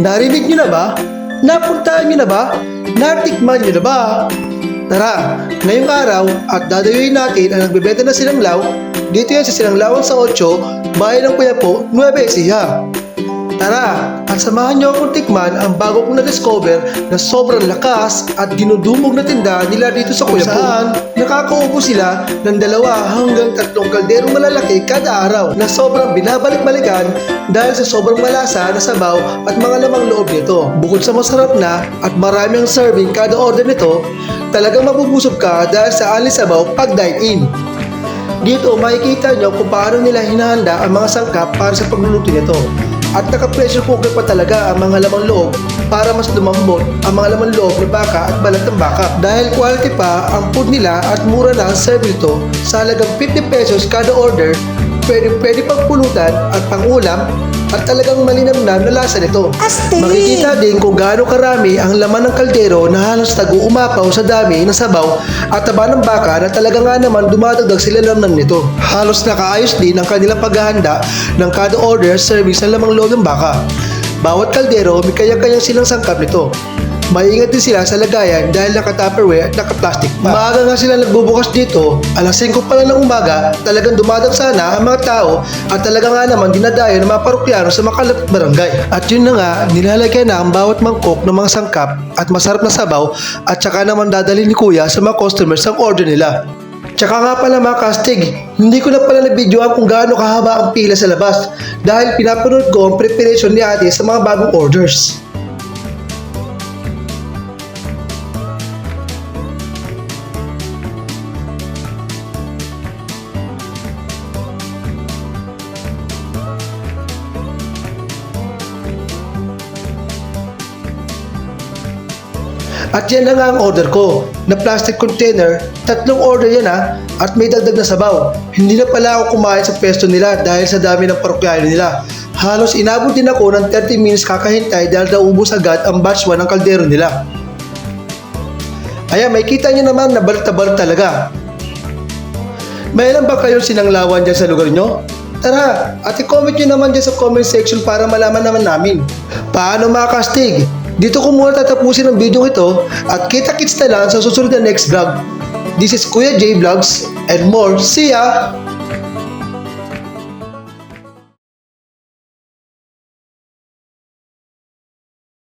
Narinig nyo na ba? Napuntahan nyo na ba? Natikman nyo na ba? Tara, ngayong araw at dadayuin natin ang nagbebenta ng sinanglaw dito yan sa Sinanglawan sa 8, bayan ng Kuyapo, Nueva Ecija. Tara, at samahan niyo akong tikman ang bago kong na-discover na sobrang lakas at dinudumog na tinda nila dito sa Kuyapo. Saan nakakaupo sila ng dalawa hanggang tatlong kalderong malalaki kada araw na sobrang binabalik-balikan dahil sa sobrang malasa na sabaw at mga lamang loob nito. Bukod sa masarap na at marami ang serving kada order nito, talagang mabubusog ka dahil sa alis sabaw pag dine-in. Dito makikita nyo kung paano nila hinahanda ang mga sangkap para sa pagluluto nito. At naka-pressure cooker pa talaga ang mga lamang loob para mas lumambot ang mga lamang loob ng baka at balat ng baka. Dahil quality pa ang food nila at mura na ang serve nito sa halagang 50 pesos kada order, pwede pwede pang pulutan at pangulam at talagang malinamnam na lasa nito. Astig! Makikita din kung gaano karami ang laman ng kaldero na halos tagu-umapaw sa dami ng sabaw at taba ng baka na talaga nga naman dumadagdag sila lamnan nito. Halos nakaayos din ang kanilang paghahanda ng kada order serving sa lamang loob ng baka. Bawat kaldero may kanya-kanyang silang sangkap nito. Maingat din sila sa lagayan dahil naka-tupperware at naka-plastic pa. Maaga nga sila nagbubukas dito, alas 5 pa lang ng umaga, talagang dumadang sana ang mga tao at talaga nga naman dinadayo ng mga parokyano sa makalapit barangay. At yun na nga, nilalagyan na ang bawat mangkok ng mga sangkap at masarap na sabaw at saka naman dadali ni kuya sa mga customers ang order nila. Tsaka nga pala mga kastig, hindi ko na pala na-videoan kung gaano kahaba ang pila sa labas dahil pinapanood ko ang preparation ni ate sa mga bagong orders. At yan na nga ang order ko, na plastic container, tatlong order yan ha, at may dagdag na sabaw. Hindi na pala ako kumain sa pesto nila dahil sa dami ng parokyano nila. Halos inabot din ako ng 30 minutes kakahintay dahil naubos agad ang batch 1 ng kaldero nila. Ayan, may kita nyo naman na balat talaga. Mayroon ba kayong sinanglawan dyan sa lugar nyo? Tara, at i-comment nyo naman dyan sa comment section para malaman naman namin. Paano mga kastig? Dito ko muna tatapusin ang video ito at kita-kits na lang sa susunod na next vlog. This is Kuya J Vlogs and more. See ya!